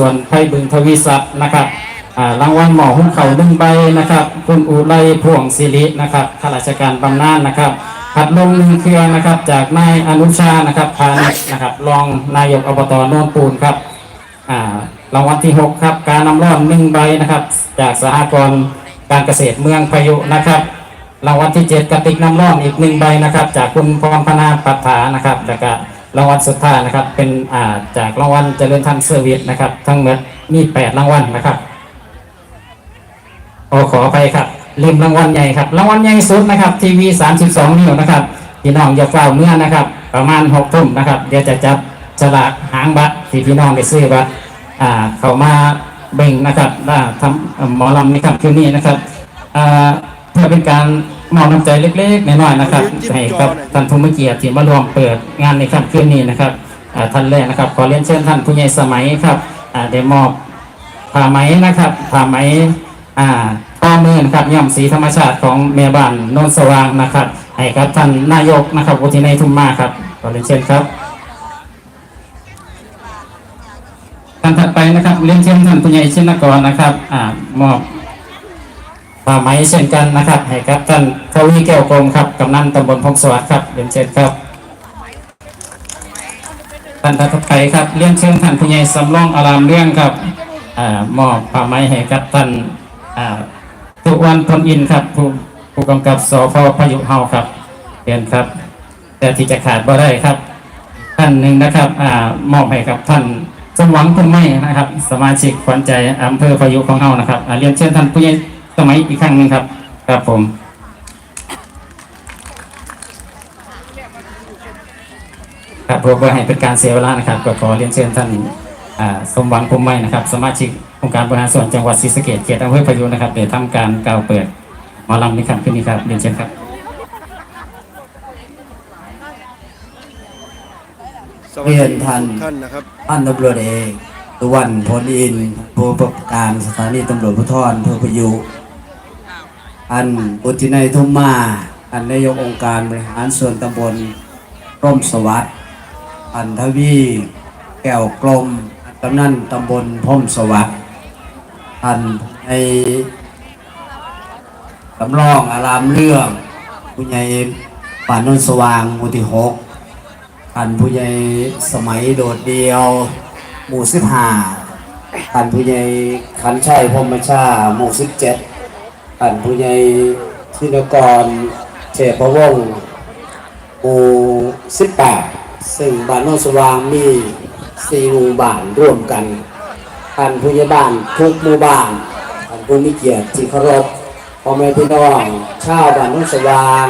ส่วนไพบึงทวีศัพท์นะครับรางวัลหมอหุ้นเข่าหนึ่งใบนะครับ คุณอุไรพวงศิรินะครับข้าราชการบำนาญนะครับพัดลมหนึ่งเครื่องนะครับ จากนายอนุชานะครับพาณิชย์นะครับ รองนายกอบตโนนปูนครับรางวัลที่ 6 ครับ การนำร่องหนึ่งใบนะครับ จากสหกรณ์การเกษตรเมืองพายุนะครับรางวัลที่ 7กระติกน้ำร่องอีกหนึ่งใบนะครับ จากคุณพรพนาปัฏฐานะครับแล้วก็ รางวัลสุดท้ายนะครับ เป็นอ่าจากรางวัลเจริญทันเซอร์วิสนะครับ ทั้งหมดมี8รางวัลนะครับขอขอไปครับลืมรางวัลใหญ่ครับรางวัลใหญ่สุดนะครับ ทีวี32นิ้วนะครับพี่น้องอย่าเฝ้าเมื่อนะครับ ประมาณ6ทุ่มนะครับ เดี๋ยวจะจับฉลากหางบัตรที่พี่น้องได้ซื้อบัตรอ่าเขามาเบ่งนะครับว่าทำเอ่อหมอลำในค่ำคืนนี้นะครับอ่าเพื่อเป็นการ มอบน้ำใจเล็กๆน้อยๆนะครับให้กับท่านผู้มีเกียรติที่มาร่วมเปิดงานในค่ำคืนนี้นะครับท่านแรกนะครับขอเรียนเชิญท่านผู้ใหญ่สมัยครับได้มอบผ้าไหมนะครับผ้าไหมอ่าข้อมือนะครับย่อมสีธรรมชาติของแม่บ้านโนนสว่างนะครับให้กับท่านนายกนะครับวุฒินัยทุมมาครับขอเรียนเชิญครับท่านถัดไปนะครับเรียนเชิญท่านผู้ใหญ่ชินกรนะครับอ่ามอบ ผ้าไหมเช่นกันนะครับให้กับท่านทวีแก้วกรมครับกำนันตำบลพงสวัสดิ์ครับเรียนเชิญครับท่านถัดไปครับเรียนเชิญท่านผู้ใหญ่สำรองอารามเรื่องครับอ่ามอบผ้าไหมให้กับท่านอ่าทุกวันพลอินครับผู้ผู้กำกับสพพายุเฮาครับเรียนครับ แต่ที่จะขาดบ่ได้ครับ ท่านหนึ่งนะครับอ่ามอบให้กับท่านสมหวังพุ่มไม้นะครับ สมาชิกขวัญใจอำเภอพายุของเฮานะครับเรียนเชิญท่านผู้ใหญ่ สมัยอีกครั้งหนึ่งครับ ครับผม ครับเพื่อให้เป็นการเสียเวลานะครับก็ขอเรียนเชิญท่านสมหวังพมไม้นะครับ สมาชิกองค์การบริหารส่วนจังหวัดศรีสะเกษเขตอำเภอพายุนะครับเดี๋ยวทำการกล่าวเปิดหมอลำในคำขึ้นนี้ครับเรียนเชิญครับ สวัสเรียนท่าน ทุกท่านนะครับ ท่านตำรวจเอกสุวรรณพลอินทร์ผู้กำกับการสถานีตำรวจภูธรเพื่อพยุ อันบุตรนัยทุมมา อันนายกองค์การบริหารส่วนตำบลร่มสวัสดิ์อันทวีแก้วกลมกำนันตำบลพรมสวัสดิ์อันในตำรองอารามเรื่อง ผู้ใหญ่ป่านนนสว่างหมู่ที่หกท่านผู้ใหญ่สมัยโดดเดียว หมู่สิบห้าท่านผู้ใหญ่ขันชัยพรมชาหมู่สิบเจ็ด ท่านผู้ใหญ่ชินกรเฉพวงศ์หมู่สิบแปดซึ่งบ้านโนนสว่างมีสี่หมู่บ้านร่วมกันท่านผู้ใหญ่บ้านทุกหมู่บ้านท่านผู้มีเกียรติที่เคารพพ่อแม่พี่น้องชาวบ้านโนนสว่าง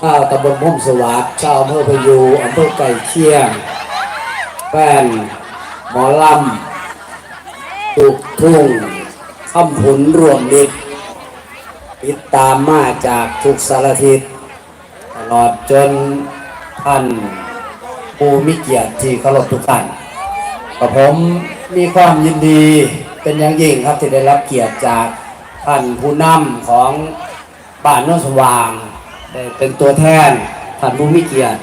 ชาวตำบลพุ่มสวัสดิ์ชาวอำเภอพยูอำเภอไก่เคียงแฟนหมอลำตุกทุ่งคำผุนรวมมิตร ติดตามมาจากทุกสารทิศตลอดจนท่านผู้มิเกียรติที่เคารพทุกท่านกับผมมีความยินดีเป็นอย่างยิ่งครับที่ได้รับเกียรติจากท่านผู้นำของบ้านโนนสว่างได้เป็นตัวแทนท่านผู้มีเกียรติ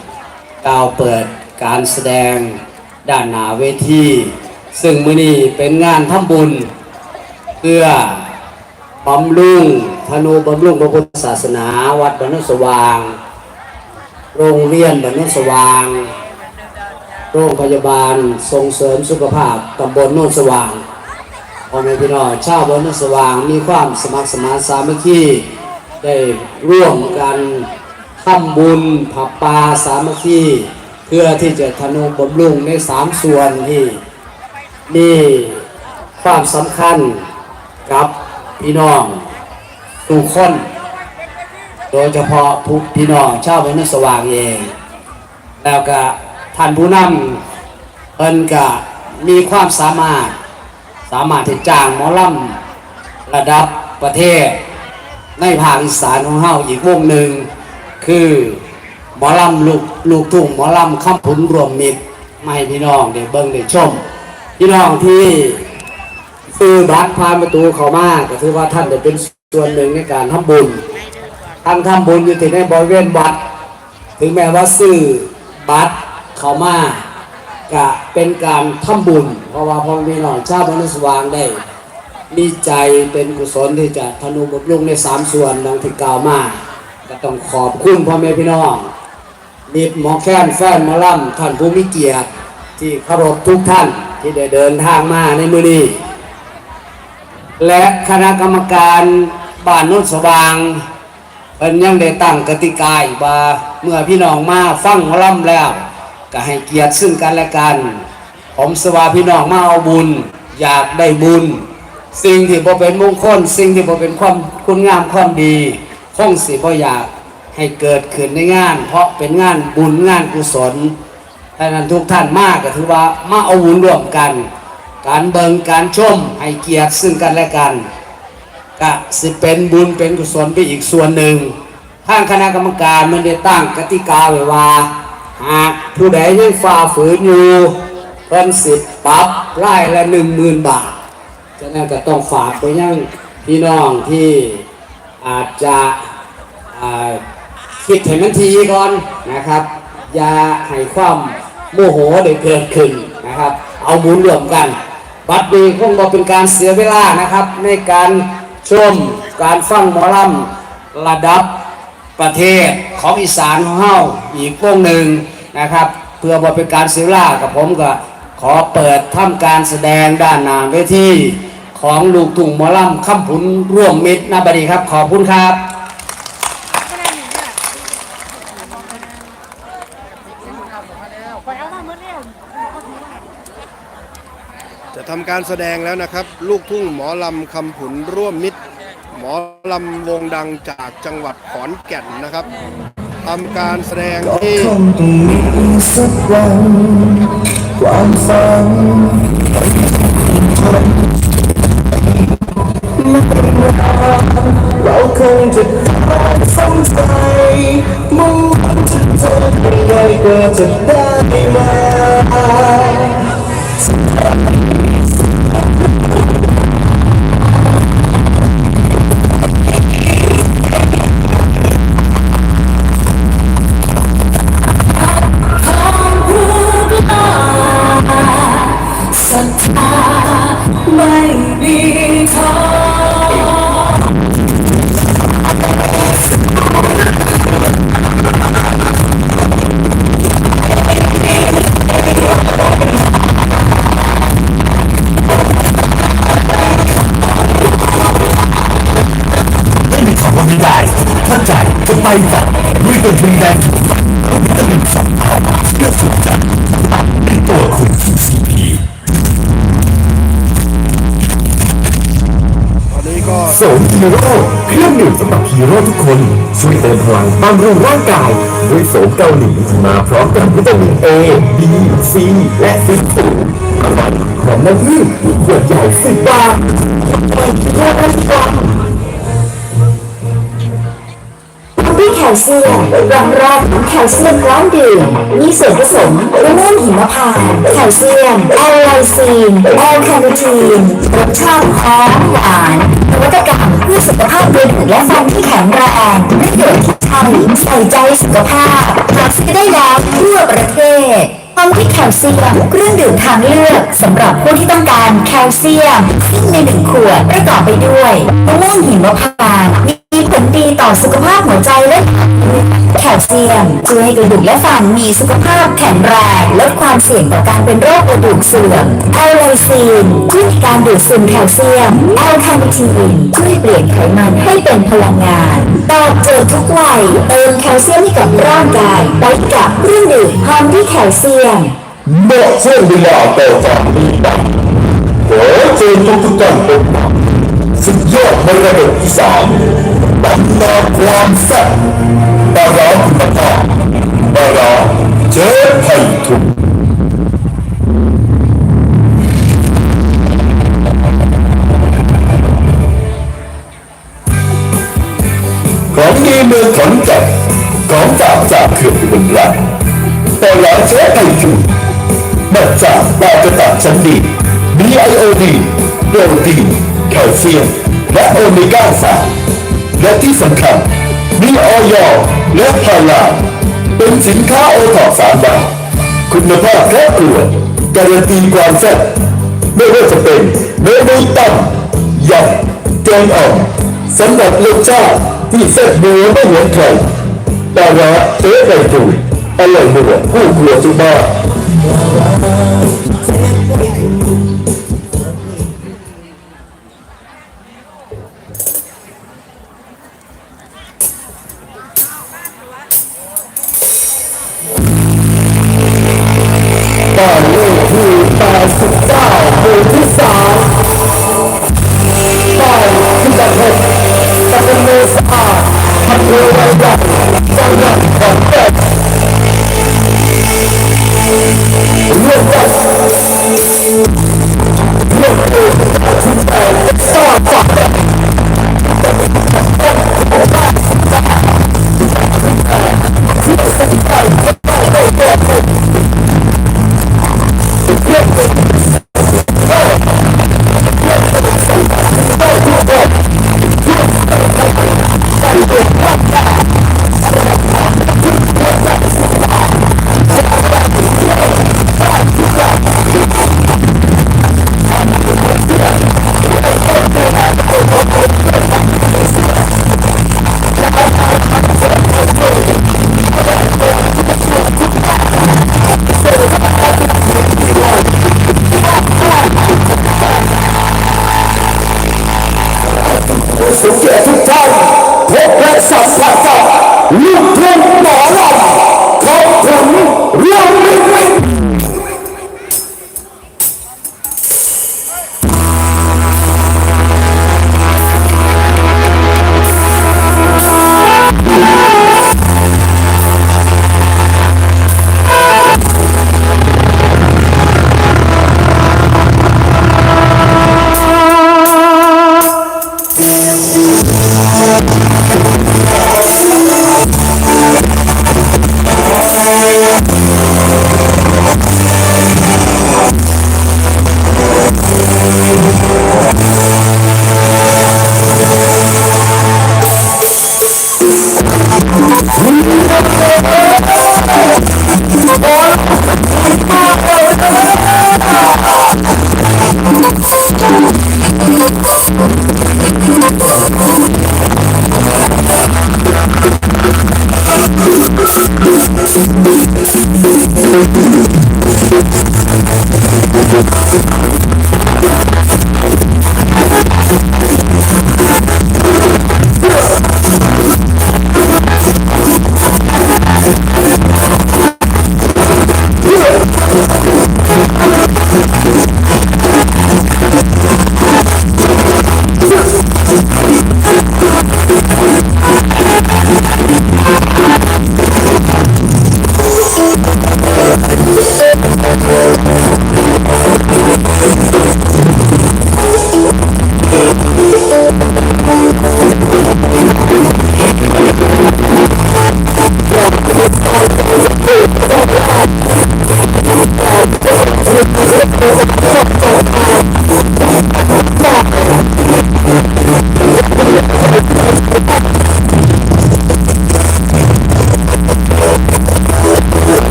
กล่าวเปิดการแสดงด้านหน้าเวทีซึ่งมื้อนี้เป็นงานทำบุญ เพื่อบำรุง ธนูบำรุงพระพุทธศาสนา วัดบรรนุสว่าง โรงเรียนบรรนุสว่าง โรงพยาบาลส่งเสริมสุขภาพตำบลโนนสว่างพ่อแม่พี่น้องชาวบนโนนสว่างมีความสมัครสมานสามัคคีได้ร่วมกันทำบุญผับปลาสามัคคีเพื่อที่จะทนุบำรุงในสามส่วนที่มีความสำคัญกับพี่น้อง ทุกคน โดยเฉพาะผู้พี่น้องชาวบ้านนสว่างเอง แล้วก็ท่านผู้นำเพิ่นก็มีความสามารถ สามารถที่จ้างหมอลำระดับประเทศ ในภาคอีสานของเฮาอีกวงหนึ่ง คือหมอลำลูกลูกทุ่งหมอลำคำผุนรวมมิตรมาให้พี่น้องได้เบิ่งได้ชม พี่น้องที่ซื้อบัตรผ่านประตูเข้ามาก็ถือว่าท่านได้เป็น ส่วนหนึ่งในการทำบุญทานทำบุญอยู่ที่ในบริเวณวัด ถึงแม้ว่าซื้อบัตรเข้ามากะเป็นการทำบุญ เพราะว่าพ่อแม่น้องชาวบ้านสว่างได้ มีใจเป็นกุศลที่จะทนุบำรุงในสามส่วนดังที่กล่าวมาก็ต้องขอบคุณพ่อแม่พี่น้องมิตรหมอแค้นแฟนมอล่ำท่านผู้มีเกียรติที่เคารพทุกท่านที่ได้เดินทางมาในมือนี้ และคณะกรรมการบ้านโนุ่นสว่างเป็นยังได้ตั้งกติกาอีกว่าเมื่อพี่น้องมาฟังหมอล่ำแล้ว ก็ให้เกียรติซึ่งกันและกัน ผมสวาพี่น้องมาเอาบุญ อยากได้บุญ สิ่งที่บ่เป็นมงคล สิ่งที่บ่เป็นความคุณงามความดี คงสิบ่อยากให้เกิดขึ้นในงาน เพราะเป็นงานบุญงานกุศลดังนั้นทุกท่านมากก็ถือว่ามาเอาบุญร่วมกัน การเบิงการชมให้เกียรติซึ่งกันและกันก็สิเป็นบุญเป็นกุศลไปอีกส่วนหนึ่งทางคณะกรรมการมันได้ตั้งกติกาไว้ว่าหากผู้ใดยังฝ่าฝืนอยู่เพิ่นสิทธิ์ปรับไล่ละหนึ่งหมื่นบาทฉะนั้นก็ต้องฝากไปยังพี่น้องที่อาจจะคิดเห็นมันทีก่อนนะครับ อย่าให้ความโมโหได้เกิดขึ้นนะครับ เอาบุญรวมกัน บัดนี้คงบอกเป็นการเสียเวลานะครับ ในการชมการฟังหมอลำระดับประเทศของอีสานของเฮาอีกวงหนึ่งนะครับ เพื่อบ่เป็นการเสียเวลากับผมก็ขอเปิดทำการแสดงด้านหน้าเวทีของลูกทุ่งหมอลำคำผุนร่วมมิตรนาบดีครับ ขอบคุณครับ จะทำ การแสดงแล้วนะครับ ลูกทุ่งหมอลำคำผุนร่วมมิตร หมอลำวงดังจากจังหวัดขอนแก่นนะครับทำการแสดงที่คงต้องมีสักวันความฝันเราคงจะได้สมใจมุ่งมั่นจะเจอยังไงก็จะได้มา สำหรับฮีโร่ทุกคนช่วยเติมพลังบำรุงร่างกายด้วยโสมเกาหลีมาพร้อมกับวิตามิน A B C และฟิตฟูอร่อยหอมน้ำผึ้งขวดใหญ่สิบบาทไปฮีโร่ได้สิบบาท ลเซียมรังรกของแคลเซียมร้อมดื่มมีส่วนผสมโรม่านหิมพานต์แคลเซียมแอลไลซีนแอลคาเนทีนรสชาติหอมหวานนวัตกรรมเพื่อสุขภาพกระดูกและฟันที่แข็งแรงประโยชน์ที่ใช่ใส่ใจสุขภาพหาซื้อได้แล้วทั่วประเทศพร้อมด้วยแคลเซียมเครื่องดื่มทางเลือกสำหรับผู้ที่ต้องการแคลเซียมซึ่งในหนึ่งขวดประกอบไปด้วยมะม่วงหิมพานต์ ดีต่อสุขภาพหัวใจและแคลเซียมช่วยให้กระดูกและฟันมีสุขภาพแข็งแรงลดความเสี่ยงต่อการเป็นโรคกระดูกเสื่อมแอลไลซีนช่วยการดูดซึมแคลเซียมแอลคาเนทีนช่วยเปลี่ยนไขมันให้เป็นพลังงานตอบโจทย์ทุกวัยเติมแคลเซียมให้กับร่างกายไปกับเครื่องดื่มพร้อมด้วยแคลเซียมเมื่อช่วงเวลาต่อจากนี้ไปขอเชิญทุกทุกๆท่านพบกับสุดยอดในระดับที่สาม ตำนาความแซ่บปลาร้าคุณภาพปลาร้าเจ๊ไผ่ทุกของดีเมืองขอนแก่นของฝากจากเขื่อนอุบลรัตน์ปลาร้าเจ๊ไผ่ทุกมาจากปลากระต่ายชั้นดีมีไอโอดีโปรตีนแคลเซียมและโอเมก้า3 และที่สำคัญมีออยและพาราเป็นสินค้าโอทอปสามบาทคุณภาพแท้ตรวการันตีความแซ่บไม่ว่าจะเป็นเมนูตำยำแกงอ่อมสำหรับรสชาติที่แซ่บนัวไม่เหมือนใครปลาร้าเจ๊ไก่ตุ๋ยอร่อยนัวผู้ครัวทุกบ้าน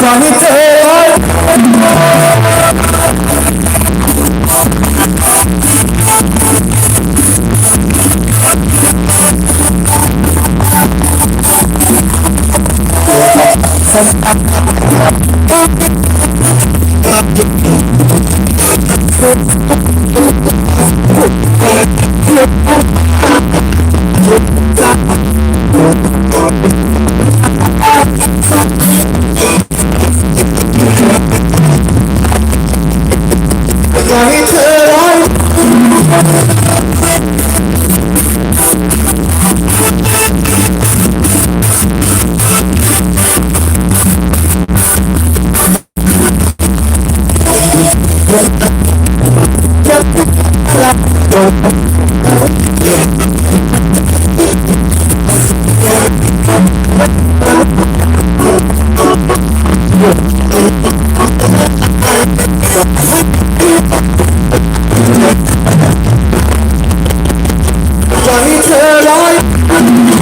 Johnny sunny till I